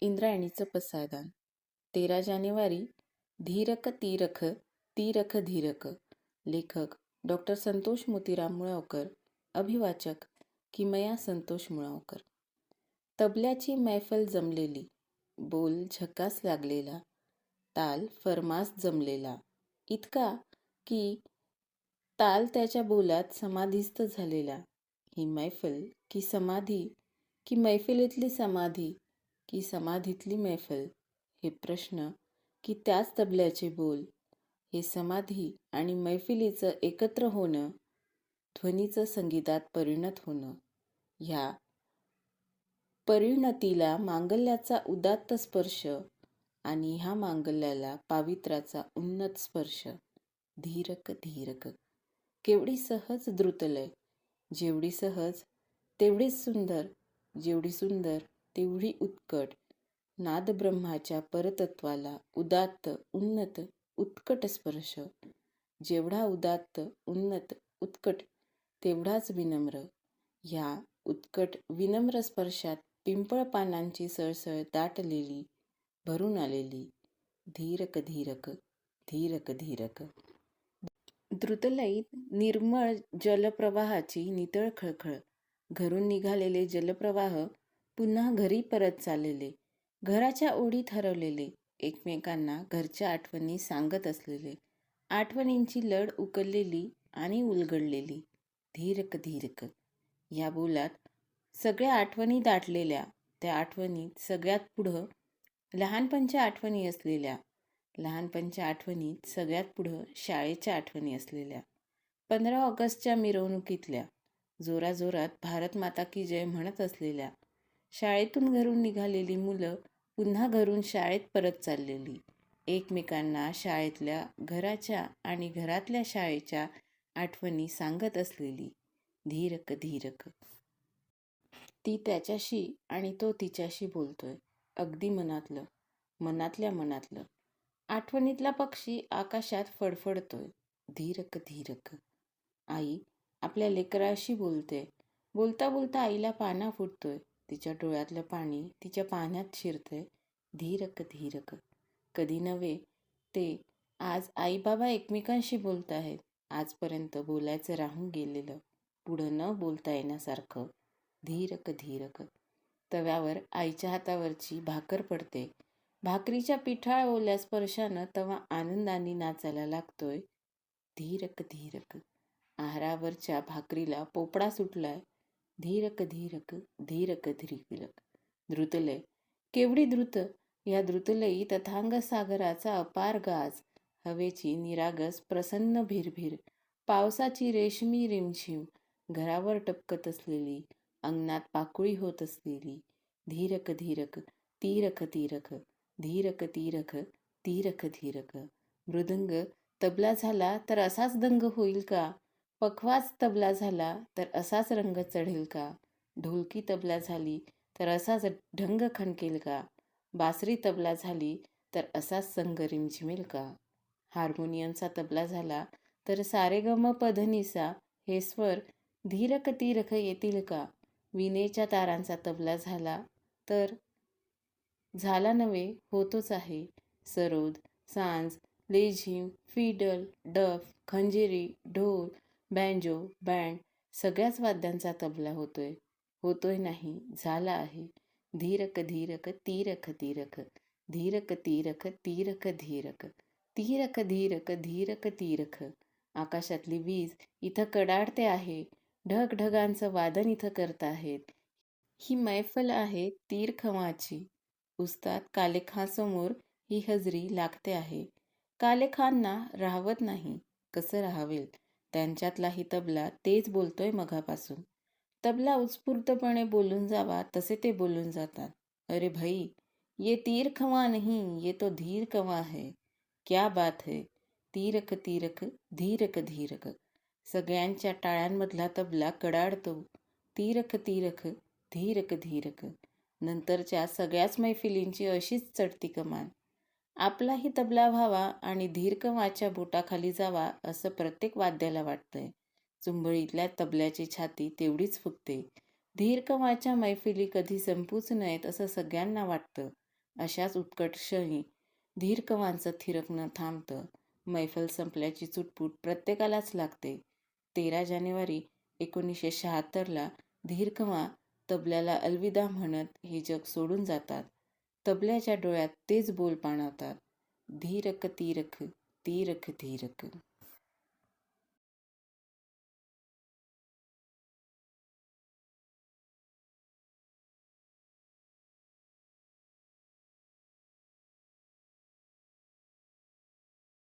इंद्रायणीचं पसायदान. तेरा जानेवारी धीरक तीरख तीरख धीरक. लेखक डॉक्टर संतोष मोतीराम मुळावकर. अभिवाचक किमया संतोष मुळावकर. तबल्याची मैफल जमलेली. बोल झकास लागलेला. ताल फरमास जमलेला. इतका की ताल त्याच्या बोलात समाधीस्थ झालेला. ही मैफल की समाधी की मैफिलीतली समाधी की समाधीतली मैफल हे प्रश्न की त्याच तबल्याचे बोल हे समाधी आणि मैफिलीचं एकत्र होणं ध्वनीचं संगीतात परिणत होणं ह्या परिणतीला मांगल्याचा उदात्त स्पर्श आणि ह्या मांगल्याला पावित्राचा उन्नत स्पर्श. धीरक धीरक. केवढी सहज द्रुतलय जेवढी सहज तेवढीच सुंदर जेवढी सुंदर. तेवढी उत्कट. नादब्रह्माच्या परतत्वाला उदात्त उन्नत उत्कट स्पर्श. जेवढा उदात्त उन्नत उत्कट तेवढाच विनम्र. ह्या उत्कट विनम्र स्पर्शात पिंपळ पानांची सळसळ दाटलेली भरून आलेली. धीरक धीरक धीरक धीरक. द्रुतलयीत निर्मळ जलप्रवाहाची नितळ खळखळ. घरून निघालेले जलप्रवाह पुन्हा घरी परत चाललेले. घराच्या ओढीत हरवलेले एकमेकांना घरच्या आठवणी सांगत असलेले. आठवणींची लढ उकललेली आणि उलगडलेली. धीरक धीरक या बोलात सगळ्या आठवणी दाटलेल्या. त्या आठवणीत सगळ्यात पुढं लहानपणच्या आठवणी असलेल्या. लहानपणच्या आठवणीत सगळ्यात पुढं शाळेच्या आठवणी असलेल्या. पंधरा ऑगस्टच्या मिरवणुकीतल्या. जोराजोरात भारत माता की जय म्हणत असलेल्या. शाळेतून घरून निघालेली मुलं पुन्हा घरून शाळेत परत चाललेली. एकमेकांना शाळेतल्या घराच्या आणि घरातल्या शाळेच्या आठवणी सांगत असलेली. धीरक धीरक. ती त्याच्याशी आणि तो तिच्याशी बोलतोय. अगदी मनातलं मनातल्या मनातलं. आठवणीतला पक्षी आकाशात फडफडतोय. धीरक धीरक. आई आपल्या लेकराशी बोलते. बोलता बोलता आईला पाना फुटतोय. तिच्या डोळ्यातलं पाणी तिच्या पाण्यात शिरतंय. धीरक धीरक. कधी नव्हे ते आज आई बाबा एकमेकांशी बोलत आहेत आजपर्यंत बोलायचं राहून गेलेलं. पुढं न बोलता येण्यासारखं. धीरक धीरक. तव्यावर आईच्या हातावरची भाकर पडते. भाकरीच्या पिठाळ ओल्या स्पर्शानं तवा आनंदाने नाचायला लागतोय. धीरक धीरक. आहारावरच्या भाकरीला पोपडा सुटलाय. धीरक धीरक धीरक धीरक. द्रुतलय केवढी द्रुत या द्रुतलयी तथांग सागराचा अपार गाज. हवेची निरागस प्रसन्न भिरभिर. पावसाची रेशमी रिमझिम. घरावर टपकत असलेली. अंगणात पाकुळी होत असलेली. धीरक धीरक तीरक तीरक. धीरक तीरक तीरक धीरक. मृदंग. तबला झाला तर असाच दंग होईल का? पखवाज तबला झाला तर असाच रंग चढेल का? ढोलकी तबला झाली तर असाच ढंग खणकेल का? बासरी तबला झाली तर असाच संग रिमझिमेल का? हार्मोनियमचा तबला झाला तर सारेगम पधनीसा हे स्वर धीरक तीरख येतील का? विनेच्या तारांचा तबला झाला तर झाला नव्हे होतोच आहे. सरोद सांज लेझिम फिडल डफ खंजेरी ढोल बँजो बँड सगळ्याच वाद्यांचा तबला होतोय. होतोय नाही झाला आहे. धीरक धीरक तीरक तीरक. धीरक तीरक तीरक धीरक. तीरक धीरक धीरक तीरख आकाशातली वीज इथं कडाडते आहे. ढगढगांचं वादन इथं करत आहेत. ही मैफल आहे तीर खवाची उस्ताद कालेखासमोर ही हजरी लागते आहे. कालेखांना राहवत नाही. कसं राहावेल? त्यांच्यातलाही तबला तेच बोलतोय मघापासून. तबला उत्स्फूर्तपणे बोलून जावा तसे ते बोलून जातात. अरे भाई ये तीर खवा नहीं ये तो धीर कवा है. क्या बात है. तीरक तीरक धीरक धीरक. सगळ्यांच्या टाळ्यांमधला तबला कडाडतो. तीरक तीरक धीरक धीरक. नंतरच्या सगळ्याच मैफिलींची अशीच चढती कमान. आपलाही तबला व्हावा आणि धीरकवाच्या बोटाखाली जावा असं प्रत्येक वाद्याला वाटतंय. चुंबळीतल्या तबल्याची छाती तेवढीच फुगते. धीरकवाच्या मैफिली कधी संपूच नयेत असं सगळ्यांना वाटतं. अशाच उत्कट क्षणी थिरकणं थांबतं. मैफल संपल्याची चुटपूट प्रत्येकालाच लागते. तेरा जानेवारी एकोणीसशे शहात्तरला धीरकवा तबल्याला अलविदा म्हणत हे जग सोडून जातात. तबल्याच्या डोळ्यात तेच बोल पाणवतात. धीरक तीरख तीरख धीरख